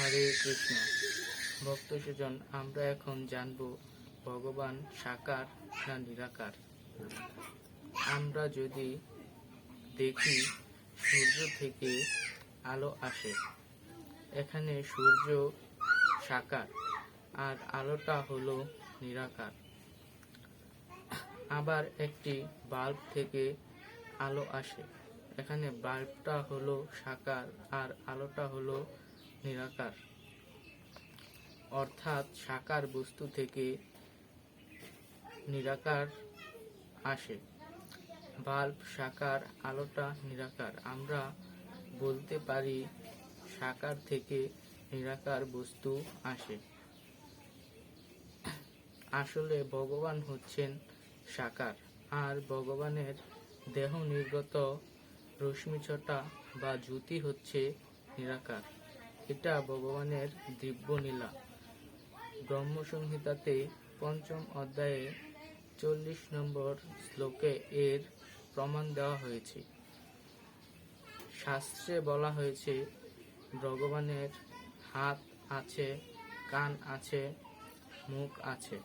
হরে কৃষ্ণ। ভক্ত সুজন, আমরা এখন জানব ভগবান সাকার না নিরাকার। আমরা যদি দেখি সূর্য থেকে আলো আসে, এখানে সূর্য সাকার আর আলোটা হলো নিরাকার। আবার একটি বাল্ব থেকে আলো আসে, এখানে বাল্বটা হলো সাকার আর আলোটা হলো নিরাকার। অর্থাৎ সাকার বস্তু থেকে নিরাকার আসে। বাল্ব, সাকার, আলোটা নিরাকার। আমরা বলতে পারি সাকার থেকে নিরাকার বস্তু আসে। আসলে ভগবান হচ্ছেন সাকার। আর ভগবানের দেহ নির্গত রশ্মিছটা বা জ্যোতি হচ্ছে নিরাকার। এটা ভগবানের দিব্য নীলা ব্রহ্মসংহিতাতে পঞ্চম অধ্যায়ে চল্লিশ নম্বর শ্লোকে এর প্রমাণ দেওয়া হয়েছে। শাস্ত্রে বলা হয়েছে, ভগবানের হাত আছে, কান আছে, মুখ আছে।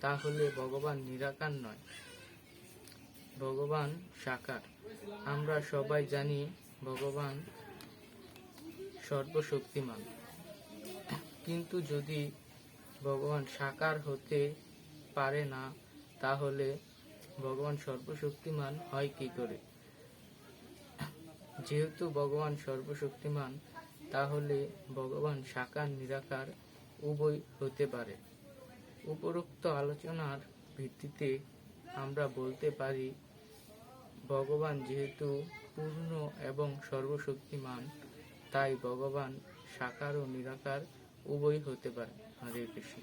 তাহলে ভগবান নিরাকার নয়, ভগবান সাকার। আমরা সবাই জানি ভগবান সর্বশক্তিমান। কিন্তু যদি ভগবান সাকার হতে পারে না, তাহলে ভগবান সর্বশক্তিমান হয় কি করে? যেহেতু ভগবান সর্বশক্তিমান, তাহলে ভগবান সাকার, নিরাকার উভয় হতে পারে। উপরোক্ত আলোচনার ভিত্তিতে আমরা বলতে পারি, ভগবান যেহেতু পূর্ণ এবং সর্বশক্তিমান তাই ভগবান সাকার ও নিরাকার উভয়ই হতে পারে হরে কৃষ্ণ।